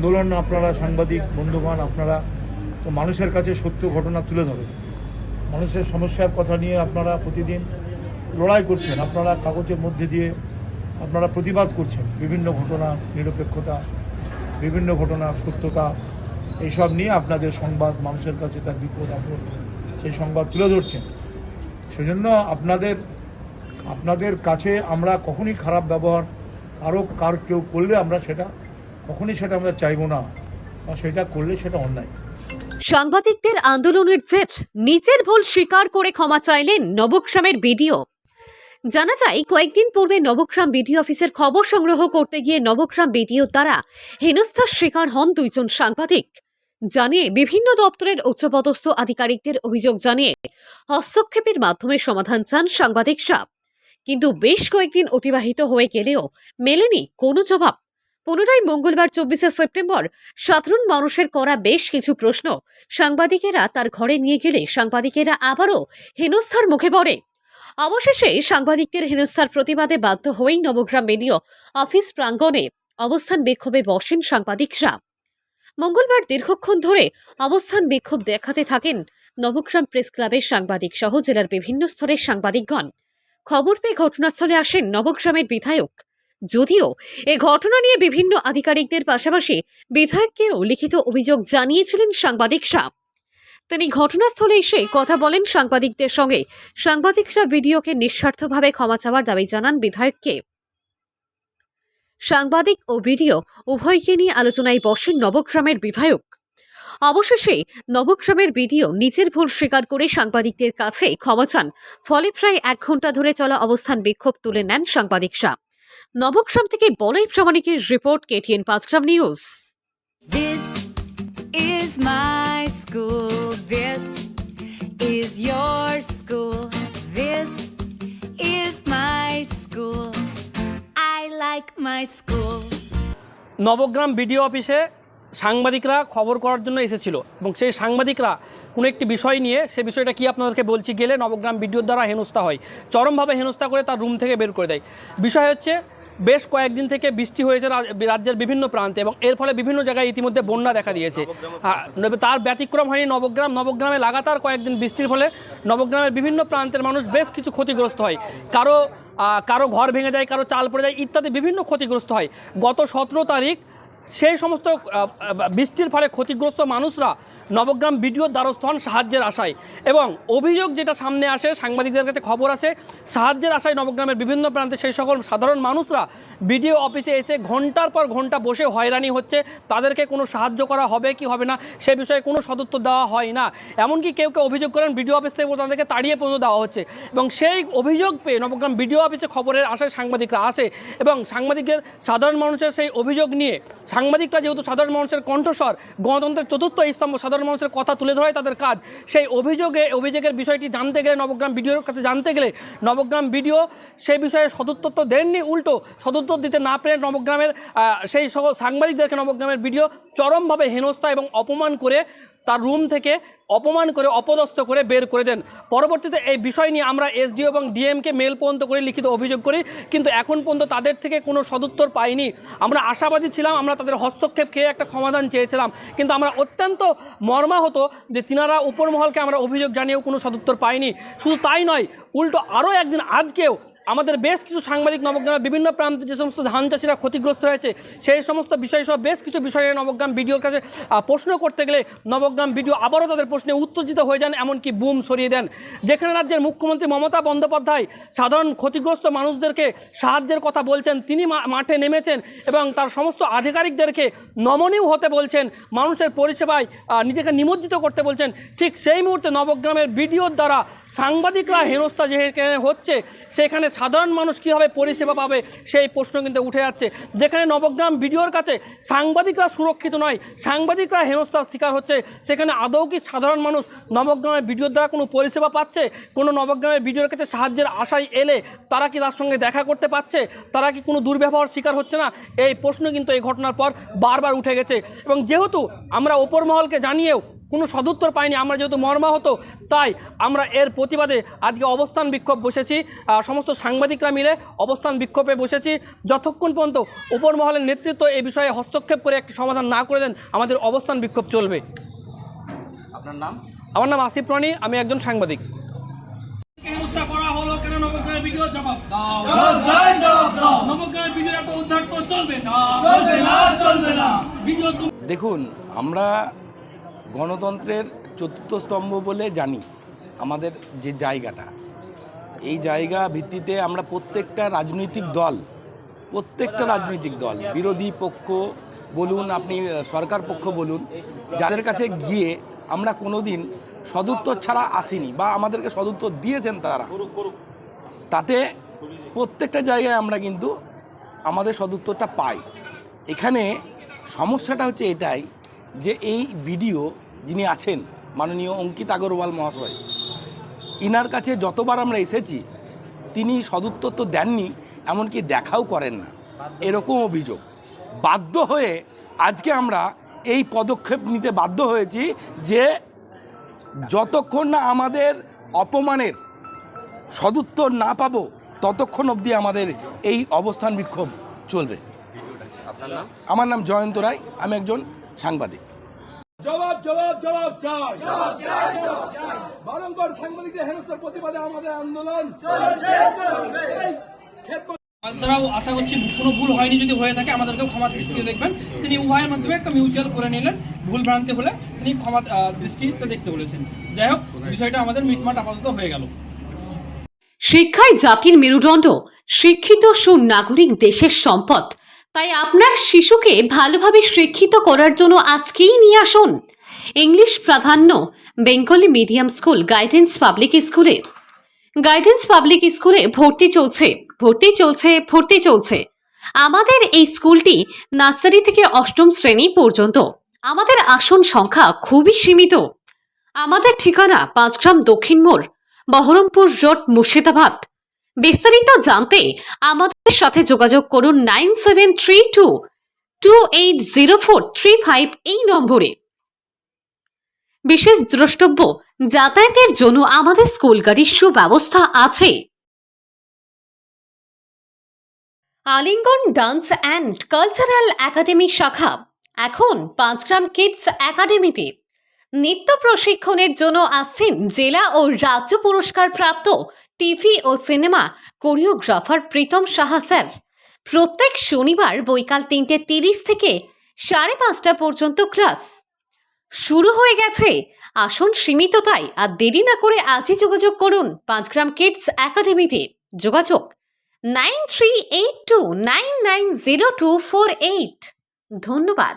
আন্দোলন আপনারা, সাংবাদিক, বন্ধুগণ, আপনারা, তো মানুষের কাছে সত্য ঘটনা তুলে ধরেন মানুষের সমস্যার কথা নিয়ে আপনারা প্রতিদিন লড়াই করছেন। আপনারা কাগজের মধ্যে দিয়ে আপনারা প্রতিবাদ করছেন। বিভিন্ন ঘটনা, নিরপেক্ষতা, বিভিন্ন ঘটনা, সত্যতা, এইসব নিয়ে আপনাদের সংবাদ, মানুষের কাছে তার বিপদ, আপদ, সেই সংবাদ তুলে ধরছেন। সেজন্য আপনাদের আপনাদের কাছে আমরা কখনই খারাপ ব্যবহার, কারও, কার কেউ করলে আমরা সেটা কখনই সেটা আমরা চাইব না সেটা করলে সেটা অন্যায়। সাংবাদিকদের আন্দোলনের জের, নিজের ভুল স্বীকার করে ক্ষমা চাইলেন নবগ্রামের বিডিও। জানা যায়, কয়েকদিন পূর্বে নবগ্রাম বিডিও অফিসের খবর সংগ্রহ করতে গিয়ে নবগ্রাম বিডিও দ্বারা হেনস্থার শিকার হন দুইজন সাংবাদিক। জানিয়ে বিভিন্ন দপ্তরের উচ্চপদস্থ আধিকারিকদের অভিযোগ জানিয়ে হস্তক্ষেপের মাধ্যমে সমাধান চান সাংবাদিকরা কিন্তু বেশ কয়েকদিন অতিবাহিত হয়ে গেলেও মেলেনি কোনো জবাব। পুনরায় মঙ্গলবার চব্বিশে সেপ্টেম্বর সাধারণ মানুষের করা বেশ কিছু প্রশ্ন। সাংবাদিকেরা তার ঘরে নিয়ে গেলে সাংবাদিকেরা আবারও হেনস্থার মুখে পড়ে। অবশেষে সাংবাদিকদের হেনস্থার প্রতিবাদে বাধ্য হয়েই নবগ্রাম মিডিয়া অফিস প্রাঙ্গণে অবস্থান বিক্ষোভে বসেন সাংবাদিকরা। মঙ্গলবার দীর্ঘক্ষণ ধরে অবস্থান বিক্ষোভ দেখাতে থাকেন নবগ্রাম প্রেস ক্লাবের সাংবাদিক সহ জেলার বিভিন্ন স্তরের সাংবাদিকগণ। খবর পেয়ে ঘটনাস্থলে আসেন নবগ্রামের বিধায়ক যদিও এ ঘটনা নিয়ে বিভিন্ন আধিকারিকদের পাশাপাশি বিধায়ককেও লিখিত অভিযোগ জানিয়েছিলেন সাংবাদিকরা তিনি ঘটনাস্থলে এসে কথা বলেন সাংবাদিকদের সঙ্গে। সাংবাদিকরা ভিডিওকে নিঃস্বার্থভাবে ক্ষমা চাওয়ার দাবি জানান বিধায়ককে। সাংবাদিক ও ভিডিও উভয়কে নিয়ে আলোচনায় বসেন নবগ্রামের বিধায়ক। অবশেষে নবগ্রামের ভিডিও নিজের ভুল স্বীকার করে সাংবাদিকদের কাছে ক্ষমা চান। ফলে প্রায় এক ঘণ্টা ধরে চলা অবস্থান বিক্ষোভ তুলে নেন সাংবাদিকরা নবগ্রাম থেকে Balai প্রামাণিকের report KTN Panchgram news This is my school. This is your school. This is my school. I like my school. Nabagram BDO অফিসে সাংবাদিকরা খবর করার জন্য এসেছিল এবং সেই সাংবাদিকরা কোনো একটি বিষয় নিয়ে সে বিষয়টা কি আপনাদেরকে বলছি গেলে নবগ্রাম বিডিওর দ্বারা হেনস্থা হয় চরমভাবে হেনস্থা করে তার রুম থেকে বের করে দেয় বিষয় হচ্ছে বেশ কয়েকদিন থেকে বৃষ্টি হয়েছে রাজ- রাজ্যের বিভিন্ন প্রান্তে এবং এর ফলে বিভিন্ন জায়গায় ইতিমধ্যে বন্যা দেখা দিয়েছে। তার ব্যতিক্রম হয়নি নবগ্রাম। নবগ্রামে লাগাতার কয়েকদিন বৃষ্টির ফলে নবগ্রামের বিভিন্ন প্রান্তের মানুষ বেশ কিছু ক্ষতিগ্রস্ত হয়। কারও কারও ঘর ভেঙে যায়, কারও চাল পড়ে যায় ইত্যাদি বিভিন্ন ক্ষতিগ্রস্ত হয়। গত সতেরো তারিখ সেই সমস্ত বৃষ্টির ফলে ক্ষতিগ্রস্ত মানুষরা নবগ্রাম বিডিওর দ্বারস্থ হন সাহায্যের আশায়। এবং অভিযোগ যেটা সামনে আসে, সাংবাদিকদের কাছে খবর আসে, সাহায্যের আশায় নবগ্রামের বিভিন্ন প্রান্তে সেই সকল সাধারণ মানুষরা বিডিও অফিসে এসে ঘণ্টার পর ঘণ্টা বসে হয়রানি হচ্ছে, তাদেরকে কোনো সাহায্য করা হবে কি হবে না, সে বিষয়ে কোনো সদুত্তর দেওয়া হয় না। এমনকি কেউ কেউ অভিযোগ করেন বিডিও অফিস থেকে তাদেরকে তাড়িয়ে পর্যন্ত দেওয়া হচ্ছে। এবং সেই অভিযোগ পেয়ে নবগ্রাম বিডিও অফিসে খবরের আশায় সাংবাদিকরা আসে এবং সাংবাদিকের সাধারণ মানুষের সেই অভিযোগ নিয়ে, সাংবাদিকরা যেহেতু সাধারণ মানুষের কণ্ঠস্বর, গণতন্ত্রের চতুর্থ স্তম্ভ সাধারণ মানুষের কথা তুলে ধরাই তাদের কাজ। সেই অভিযোগে, অভিযোগের বিষয়টি জানতে গেলে নবগ্রাম বিডিওর কাছে জানতে গেলে নবগ্রাম বিডিও সেই বিষয়ে সদুত্তর তো দেননি, উল্টো সদুত্তর দিতে না পেরে নবগ্রামের সেই সহ সাংবাদিকদেরকে নবগ্রামের বিডিও চরমভাবে হেনস্থা এবং অপমান করে তার রুম থেকে অপমান করে, অপদস্থ করে বের করে দেন। পরবর্তীতে এই বিষয় নিয়ে আমরা এসডিও এবং ডিএমকে মেল পর্যন্ত করে লিখিত অভিযোগ করি, কিন্তু এখন পর্যন্ত তাদের থেকে কোনো সদুত্তর পাইনি। আমরা আশাবাদী ছিলাম, আমরা তাদের হস্তক্ষেপ খেয়ে একটা সমাধান চেয়েছিলাম, কিন্তু আমরা অত্যন্ত মর্মাহত যে তিনারা উপরমহলকে আমরা অভিযোগ জানিয়েও কোনো সদুত্তর পাইনি। শুধু তাই নয়, উল্টো আরও একদিন আজকেও আমাদের বেশ কিছু সাংবাদিক নবগ্রামের বিভিন্ন প্রান্তে যে সমস্ত ধান চাষিরা ক্ষতিগ্রস্ত হয়েছে, সেই সমস্ত বিষয় সহ বেশ কিছু বিষয়ে নবগ্রাম বিডিওর কাছে প্রশ্ন করতে গেলে নবগ্রাম বিডিও আবারও তাদের প্রশ্নে উত্তেজিত হয়ে যান, এমনকি বুম সরিয়ে দেন। যেখানে রাজ্যের মুখ্যমন্ত্রী মমতা বন্দ্যোপাধ্যায় সাধারণ ক্ষতিগ্রস্ত মানুষদেরকে সাহায্যের কথা বলছেন, তিনি মাঠে নেমেছেন এবং তার সমস্ত আধিকারিকদেরকে নমনীয় হতে বলছেন, মানুষের পরিষেবায় নিজেকে নিমজ্জিত করতে বলছেন। ঠিক সেই মুহূর্তে নবগ্রামের বিডিওর দ্বারা সাংবাদিকরা হেনস্থা যেখানে হচ্ছে, সেখানে সাধারণ মানুষ কীভাবে পরিষেবা পাবে সেই প্রশ্ন কিন্তু উঠে যাচ্ছে। যেখানে নবগ্রাম বিডিওর কাছে সাংবাদিকরা সুরক্ষিত নয়, সাংবাদিকরা হেনস্থার শিকার হচ্ছে, সেখানে আদৌ কি সাধারণ মানুষ নবগ্রামের বিডিওর দ্বারা কোনো পরিষেবা পাচ্ছে? কোনো নবগ্রামের বিডিওর কাছে সাহায্যের আশায় এলে তারা কি তার সঙ্গে দেখা করতে পারছে? তারা কি কোনো দুর্ব্যবহার শিকার হচ্ছে না? এই প্রশ্ন কিন্তু এই ঘটনার পর বারবার উঠে গেছে। এবং যেহেতু আমরা ওপর মহলকে জানিয়েও কোনো সদুত্তর পাইনি আমরা যেহেতু মর্মাহত তাই আমরা এর প্রতিবাদে আজকে অবস্থান বিক্ষোভ বসেছি। সমস্ত সাংবাদিকরা মিলে অবস্থান বিক্ষোভে বসেছি। যতক্ষণ পর্যন্ত উপর মহলের নেতৃত্ব এই বিষয়ে হস্তক্ষেপ করে একটি সমাধান না করে দেন আমাদের অবস্থান বিক্ষোভ চলবে। আপনার নাম? আমার নাম আসিফ রানি আমি একজন সাংবাদিক। হেনস্থা করা হলো কেন? নবগ্রামের ভিডিও জবাব দাও। নবগ্রামের ভিডিও এত উদ্ধার তো চলবে না। চলবে না ভিডিও দেখুন আমরা গণতন্ত্রের চতুর্থ স্তম্ভ বলে জানি আমাদের যে জায়গাটা। এই জায়গা ভিত্তিতে আমরা প্রত্যেকটা রাজনৈতিক দল, প্রত্যেকটা রাজনৈতিক দল, বিরোধী পক্ষ বলুন, আপনি সরকার পক্ষ বলুন, যাদের কাছে গিয়ে আমরা কোনো দিন সদুত্তর ছাড়া আসিনি বা আমাদেরকে সদুত্তর দিয়েছেন তারা, তাতে প্রত্যেকটা জায়গায় আমরা কিন্তু আমাদের সদুত্তরটা পাই। এখানে সমস্যাটা হচ্ছে এটাই যে এই ভিডিও যিনি আছেন মাননীয় অঙ্কিত আগরওয়াল মহাশয় ইনার কাছে যতবার আমরা এসেছি তিনি সদুত্তর তো দেননি এমনকি দেখাও করেন না। এরকম অভিযোগ। বাধ্য হয়ে আজকে আমরা এই পদক্ষেপ নিতে বাধ্য হয়েছি যে যতক্ষণ না আমাদের অপমানের সদুত্তর না পাবো ততক্ষণ অবধি আমাদের এই অবস্থান বিক্ষোভ চলবে। আমার নাম জয়ন্ত রায় আমি একজন সাংবাদিক। জবাব জবাব জবাব চাই। বারংবার সাংবাদিকদের হেনস্থার প্রতিবাদে আমাদের আন্দোলন তারাও আশা করছি কোনো ভুল হয়নি যদি হয়ে থাকে আমাদেরকেও ক্ষমা দৃষ্টিতে দেখবেন। তিনি উভয়ের মাধ্যমে একটা মিউচুয়াল করে নিলেন ভুল ভ্রান্তি হলে তিনি ক্ষমা দৃষ্টিতে দেখতে বলেছেন। যাই হোক বিষয়টা আমাদের মিটমাট আপাতত হয়ে গেল। শিক্ষায় জাতির মেরুদণ্ড শিক্ষিত সুনাগরিক দেশের সম্পদ তাই আপনার শিশুকে ভালোভাবে শিক্ষিত করার জন্য আজকেই নিয়ে আসুন। ইংলিশ প্রাধান্য, Bengali medium school, guidance public স্কুলে। গাইডেন্স পাবলিক স্কুলে ভর্তি চলছে ভর্তি চলছে ভর্তি চলছে। আমাদের এই স্কুলটি নার্সারি থেকে অষ্টম শ্রেণি পর্যন্ত। আমাদের আসন সংখ্যা খুবই সীমিত। আমাদের ঠিকানা পাঁচগ্রাম দক্ষিণ মোড়, বহরমপুর রোড মুর্শিদাবাদ। বিস্তারিত জানতে আমাদের সাথে যোগাযোগ করুন nine seven three two two eight zero four three five এই নম্বরে। বিশেষ দ্রষ্টব্য, যাতায়াতের জন্য আমাদের স্কুল গাড়ির সুব্যবস্থা আছে। আলিঙ্গন ডান্স অ্যান্ড কালচারাল একাডেমি শাখা, এখন পাঁচগ্রাম কিডস একাডেমিতে। নৃত্য প্রশিক্ষণের জন্য আসছেন জেলা ও রাজ্য পুরস্কার প্রাপ্ত টিভি ও cinema choreographer Pritam Saha sir প্রত্যেক শনিবার বৈকাল তিনটে তিরিশ থেকে সাড়ে পাঁচটা পর্যন্ত ক্লাস শুরু হয়ে গেছে আসন সীমিত তাই আর দেরি না করে আজই যোগাযোগ করুন পাঁচগ্রাম কিডস একাডেমিতে যোগাযোগ nine three eight two nine nine zero two four eight ধন্যবাদ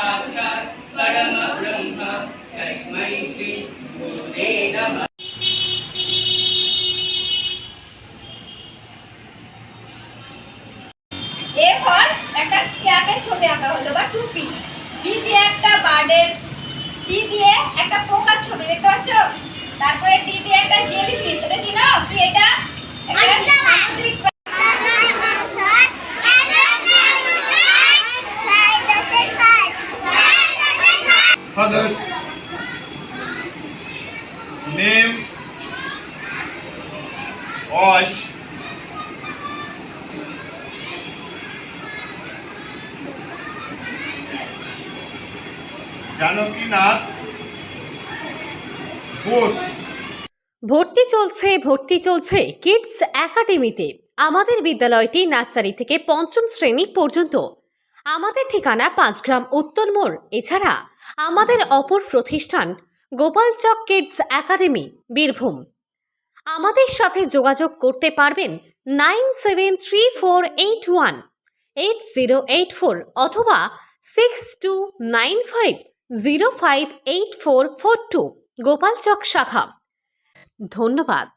साक्षात् परमब्रह्म तस्मै श्री गुरुदे नमः এরপর একটা ক্যাপের ছবি আঁকা হলো বা টুপি বি দিয়ে একটা বার্ডের সি দিয়ে একটা পোকার ছবি দেখতে পাচ্ছ তারপরে ডি দিয়ে একটা জেলি ফিশ এটা কি না কি এটা Others. Name. Watch. Janakinath Ghosh ভর্তি চলছে ভর্তি চলছে কিডস একাডেমিতে আমাদের বিদ্যালয়টি নার্সারি থেকে পঞ্চম শ্রেণি পর্যন্ত আমাদের ঠিকানা পাঁচগ্রাম উত্তর মোড় এছাড়া আমাদের অপর প্রতিষ্ঠান গোপালচক কিডস একাডেমি, বীরভূম। আমাদের সাথে যোগাযোগ করতে পারবেন nine seven three four eight one, eight zero eight four অথবা six two nine five zero five eight four four two Gopalchak শাখা। ধন্যবাদ।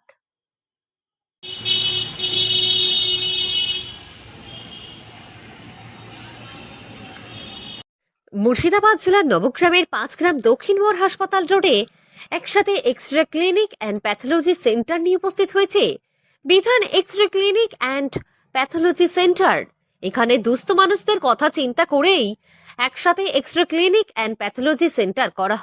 মুর্শিদাবাদ জেলার নবগ্রামের পাঁচ গ্রাম দক্ষিণ মোড় হাসপাতাল রোডে একসাথে X ray clinic and pathology centre নিয়ে উপস্থিত হয়েছে। বিধান X ray clinic and pathology centre এখানে দুস্থ মানুষদের কথা চিন্তা করেই একসাথে X ray clinic and pathology centre করা হয়।